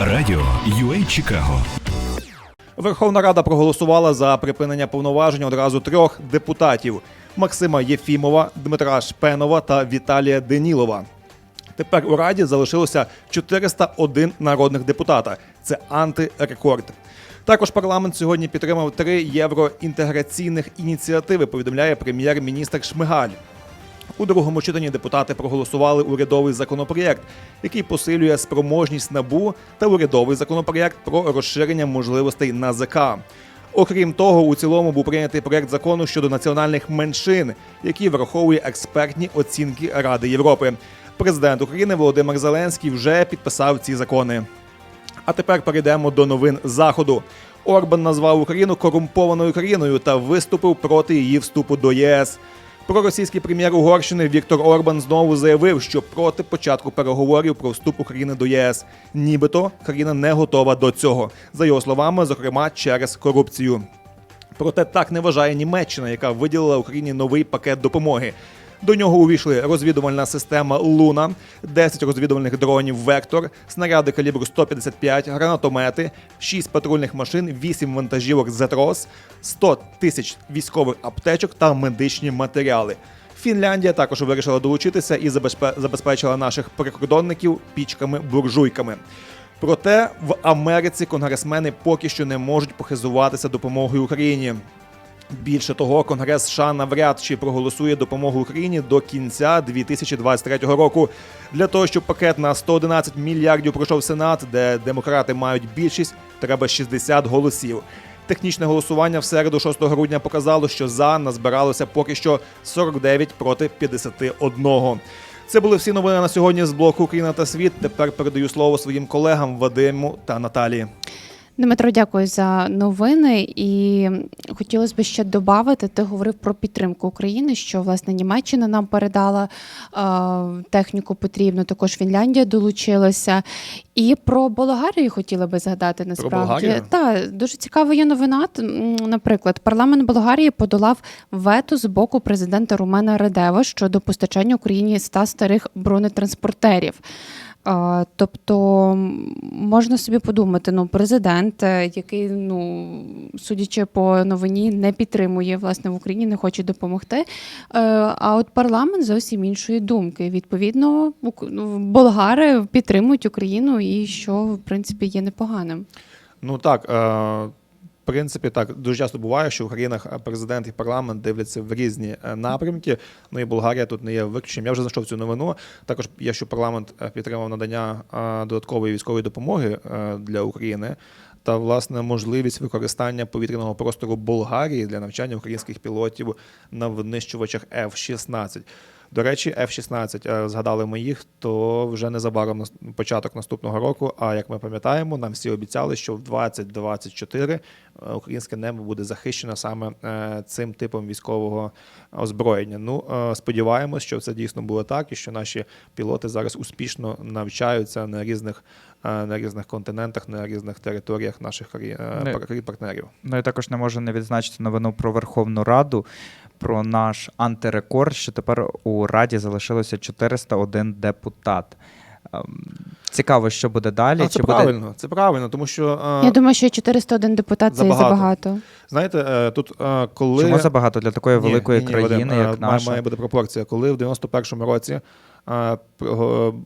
Радіо UA Чикаго Верховна Рада проголосувала за припинення повноважень одразу трьох депутатів: Максима Єфімова, Дмитра Шпенова та Віталія Денілова. Тепер у раді залишилося 401 народних депутата. Це антирекорд. Також парламент сьогодні підтримав три євроінтеграційних ініціативи. Повідомляє прем'єр-міністр Шмигаль. У другому читанні депутати проголосували урядовий законопроєкт, який посилює спроможність набу та урядовий законопроєкт про розширення можливостей НАЗК. Окрім того, у цілому був прийнятий проєкт закону щодо національних меншин, який враховує експертні оцінки Ради Європи. Президент України Володимир Зеленський вже підписав ці закони. А тепер перейдемо до новин заходу. Орбан назвав Україну корумпованою країною та виступив проти її вступу до ЄС. Проросійський прем'єр Угорщини Віктор Орбан знову заявив, що проти початку переговорів про вступ України до ЄС, нібито країна не готова до цього. За його словами, зокрема через корупцію. Проте так не вважає Німеччина, яка виділила Україні новий пакет допомоги. До нього увійшли розвідувальна система Луна, 10 розвідувальних дронів Вектор, снаряди калібру 155, гранатомети, 6 патрульних машин, 8 вантажівок Зетрос, 100 тисяч військових аптечок та медичні матеріали. Фінляндія також вирішила долучитися і забезпечила наших прикордонників пічками-буржуйками. Проте в Америці конгресмени поки що не можуть похизуватися допомогою Україні. Більше того, Конгрес США навряд чи проголосує допомогу Україні до кінця 2023 року. Для того, щоб пакет на 111 мільярдів пройшов Сенат, де демократи мають більшість, треба 60 голосів. Технічне голосування в середу 6 грудня показало, що за назбиралося поки що 49 проти 51. Це були всі новини на сьогодні з блоку Україна та світ. Тепер передаю слово своїм колегам Вадиму та Наталії. Дмитро, дякую за новини. І хотілося б ще додати, ти говорив про підтримку України, що власне Німеччина нам передала е, техніку потрібну, також Фінляндія долучилася. І про Болгарію хотіла би згадати насправді. Болгарію? Так, дуже цікава є новина. Наприклад, парламент Болгарії подолав вето з боку президента Румена Радева щодо постачання Україні 100 старих бронетранспортерів. Тобто можна собі подумати, ну президент, е, який, ну судячи по новині, не підтримує власне в Україні, не хоче допомогти. Е, А от парламент зовсім іншої думки. Відповідно, ну, болгари підтримують Україну, і що в принципі є непоганим. Ну так, е, принципі, так дуже часто буває, що в країнах е, президент і парламент дивляться в різні е, напрямки. Ну і Болгарія тут не є виключенням. Я вже знайшов цю новину. Також є, що парламент е, підтримав надання додаткової військової допомоги для України. Та власне можливість використання повітряного простору Болгарії для навчання українських пілотів на винищувачах F-16. До речі, F-16, е, згадали ми їх, то вже незабаром початок наступного року. А як ми пам'ятаємо, нам всі обіцяли, що в 2024 е, українське небо буде захищено саме е, цим типом військового озброєння. Ну сподіваємось, що це дійсно було так, і що наші пілоти зараз успішно навчаються на різних на різних континентах, на різних територіях наших країн Не- пар- партнерів. Ну і також не можу не відзначити новину про Верховну Раду, про наш антирекорд, що тепер у Раді залишилося 401 депутат. Ем, Цікаво, що буде далі. А це Чи буде це правильно, тому що е, Я думаю, що 401 депутат це є забагато. забагато. знаєте, е, тут е, коли чому забагато для такої Ні, великої ні, ні, країни, Вадим, як наша? має бути пропорція. Коли в 91-му році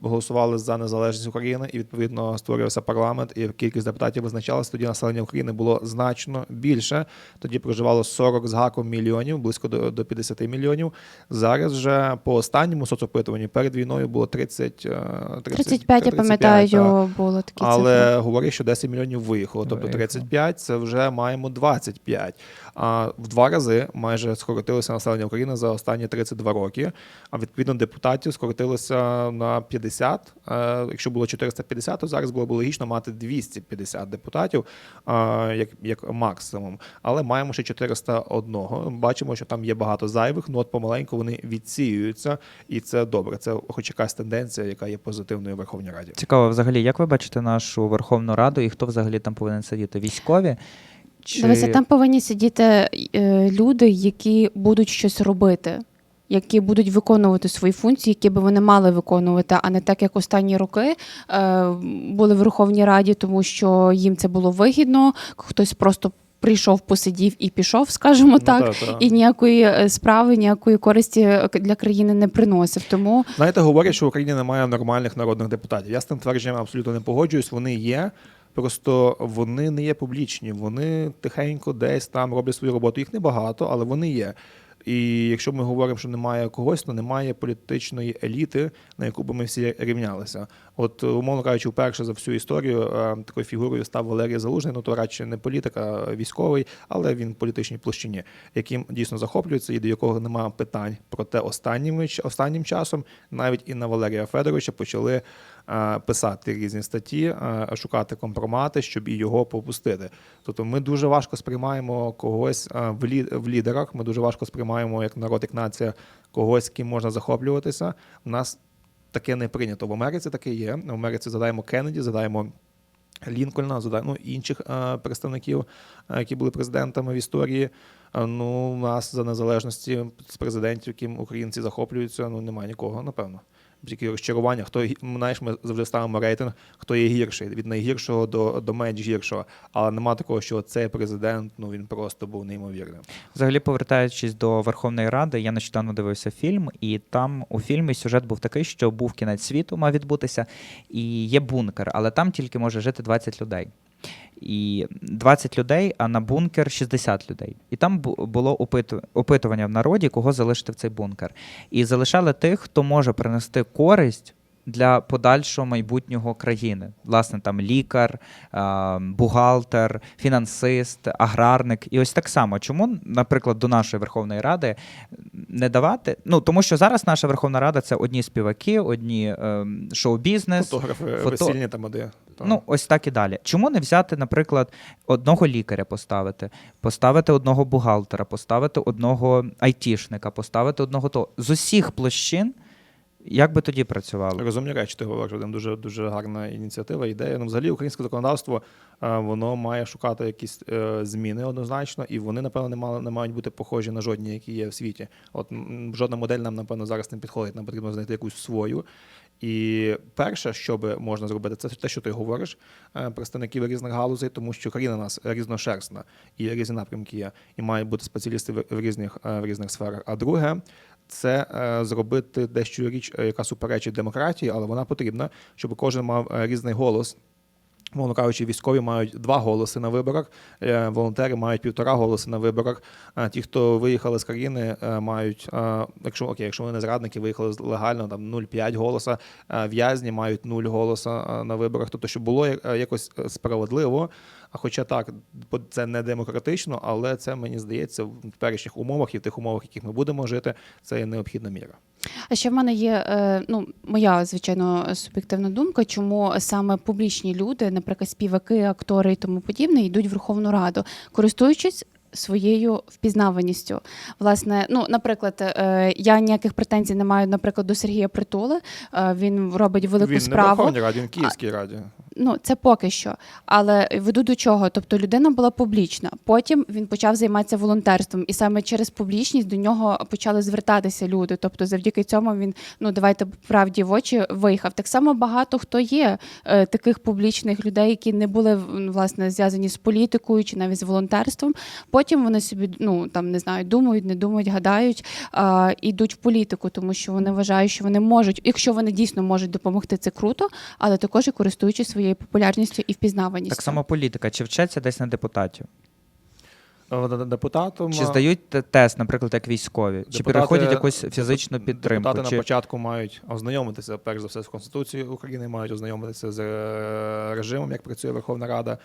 голосували за незалежність України, і відповідно створювався парламент, і кількість депутатів визначалася, тоді населення України було значно більше. Тоді проживало 40 з гаком мільйонів, близько до, до 50 мільйонів. Зараз вже по останньому соцопитуванні перед війною було 30, е, 30 35, я пам'ятаю, було такі цифри. Але говорить, що 10 мільйонів виїхало. Тобто Виїхало. 35 це вже маємо 25. А в два рази майже скоротилося населення України за останні 32 роки. А відповідно депутатів скоротилося на 50. Е, Якщо було 450, то зараз було б логічно мати 250 депутатів е, як, як максимум. Але маємо ще 401. Бачимо, що там є багато зайвих. Ну от помаленьку вони відсіюються, і це добре. Це хоч якась тенденція, яка є позитивною в Верховній Раді. Цікаво, взагалі, як ви бачите нашу Верховну Раду і хто взагалі там повинен сидіти? Військові? Чи... Дивися, там повинні сидіти е, люди, які будуть щось робити. Які будуть виконувати свої функції, які би вони мали виконувати, а не так, як останні роки е, були в Верховній Раді, тому що їм це було вигідно. Хтось просто прийшов, посидів і пішов, скажімо так. Ну, та, та. І ніякої е, справи, ніякої користі для країни не приносив. Тому Знаєте, говорять, що в Україні немає нормальних народних депутатів. Я з тим твердженням абсолютно не погоджуюсь. Вони є. Просто вони не є публічні. Вони тихенько десь там роблять свою роботу. Їх небагато, але вони є. І якщо ми говоримо, що немає когось, то немає політичної еліти, на яку би ми всі рівнялися. От, умовно кажучи, вперше за всю історію е, такою фігурою став Валерій Залужний. Ну то радше не політик, а військовий, але він в політичній площині, яким дійсно захоплюється і до якого немає питань. Проте останнім, останнім часом навіть і на Валерія Федоровича почали е, писати різні статті, е, шукати компромати, щоб і його попустити. Тобто ми дуже важко сприймаємо когось в лідерах. Ми дуже важко сприймаємо як народ, як нація когось, ким можна захоплюватися. У нас таке не прийнято. В Америці таке є. В Америці задаємо Кеннеді, задаємо Лінкольна, ну, інших е, представників, е, які були президентами в історії. Е, ну, у нас за незалежності з президентів, яким українці захоплюються, ну немає нікого, напевно. Тільки розчарування, хто знаєш, ми завжди ставимо рейтинг, хто є гірший, від найгіршого до, до менш гіршого. Але нема такого, що цей президент, ну він просто був неймовірним. Взагалі, повертаючись до Верховної Ради, я нещодавно дивився фільм, і там у фільмі сюжет був такий, що був кінець світу, мав відбутися, і є бункер, але там тільки може жити 20 людей. І 20 людей, а на бункер 60 людей. І там було опитування в народі, кого залишити в цей бункер. І залишали тих, хто може принести користь для подальшого майбутнього країни. Власне, там лікар, бухгалтер, фінансист, аграрник. І ось так само. Чому, наприклад, до нашої Верховної Ради не давати? Ну тому що зараз наша Верховна Рада це одні співаки, одні ем, шоу-бізнес. Фотографи фото- весільні там де. Ну, ось так і далі. Чому не взяти, наприклад, одного лікаря поставити, поставити одного бухгалтера, поставити одного айтішника, поставити одного того. З усіх площин, як би тоді працювало? Розумні речі, ти говориш, Вадим, дуже дуже гарна ініціатива, ідея. Ну, взагалі, українське законодавство е, воно має шукати якісь е, зміни однозначно, і вони, напевно, не мали не мають бути похожі на жодні, які є в світі. От жодна модель нам, напевно, зараз не підходить. Нам потрібно знайти якусь свою. І перше, що би можна зробити, це те, що ти говориш, е, представників різних галузей, тому що країна у нас різношерстна і різні напрямки є, і мають бути спеціалісти в різних в різних сферах. А друге, це е, зробити дещо річ, е, яка суперечить демократії, але вона потрібна, щоб кожен мав е, різний голос. Мовно кажучи, військові мають два голоси на виборах, волонтери мають півтора голоси на виборах. А ті, хто виїхали з країни, мають, якщо окей, якщо вони не зрадники, виїхали легально, там 0,5 голоса, в'язні мають 0 голоса на виборах. Тобто, щоб було якось справедливо. А хоча так, це не демократично, але це мені здається в теперішніх умовах і в тих умовах, в яких ми будемо жити, це є необхідна міра. А ще в мене є е, ну моя звичайно суб'єктивна думка, чому саме публічні люди, наприклад, співаки, актори і тому подібне, йдуть в Верховну Раду, користуючись. Своєю впізнаваністю, власне, ну наприклад, е, я ніяких претензій не маю, наприклад, до Сергія Притули. Е, він робить велику він не в. Верховній Раді, він в Київській раді. Ну, це поки що. Але веду до чого? Тобто людина була публічна. Потім він почав займатися волонтерством, і саме через публічність до нього почали звертатися люди. Тобто, завдяки цьому він, ну давайте правді в очі виїхав. Так само багато хто є е, таких публічних людей, які не були власне зв'язані з політикою чи навіть з волонтерством. Потім вони собі ну там не знаю, думають, не думають, гадають, а, ідуть в політику, тому що вони вважають, що вони можуть, якщо вони дійсно можуть допомогти, це круто, але також і користуючись своєю популярністю і впізнаваністю. Так само політика. Чи вчаться десь на депутатів? Е, Депутатом Чи е, здають тест, наприклад, як військові? Чи переходять якусь фізичну підтримку? Депутати Чи... на початку мають ознайомитися, перш за все, з Конституцією України, мають ознайомитися з е, режимом, як працює Верховна Рада.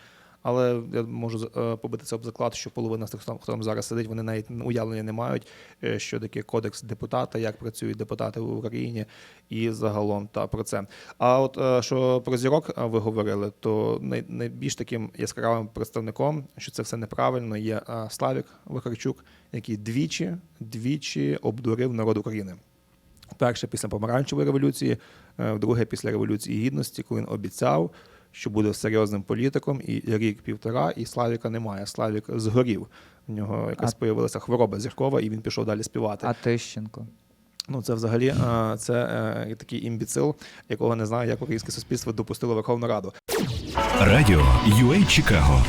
Але я можу е, побитися об заклад, що половина з тих, хто там зараз сидить, вони навіть уявлення не мають, е, що таке кодекс депутата, як працюють депутати в Україні, і загалом та про це. А от е, що про зірок ви говорили, то найбільш таким яскравим представником, що це все неправильно, є Славік Вихарчук, який двічі, двічі обдурив народ України. Перше після помаранчевої революції, вдруге після революції гідності, коли він обіцяв, що буде серйозним політиком, і рік-півтора, і Славіка немає. Славік згорів. В нього якась А- появилася хвороба зіркова, і він пішов далі співати. А Тищенко? Ну, це взагалі е, це е, такий імбіцил, якого не знаю, як українське суспільство допустило Верховну Раду. Радіо UA Чикаго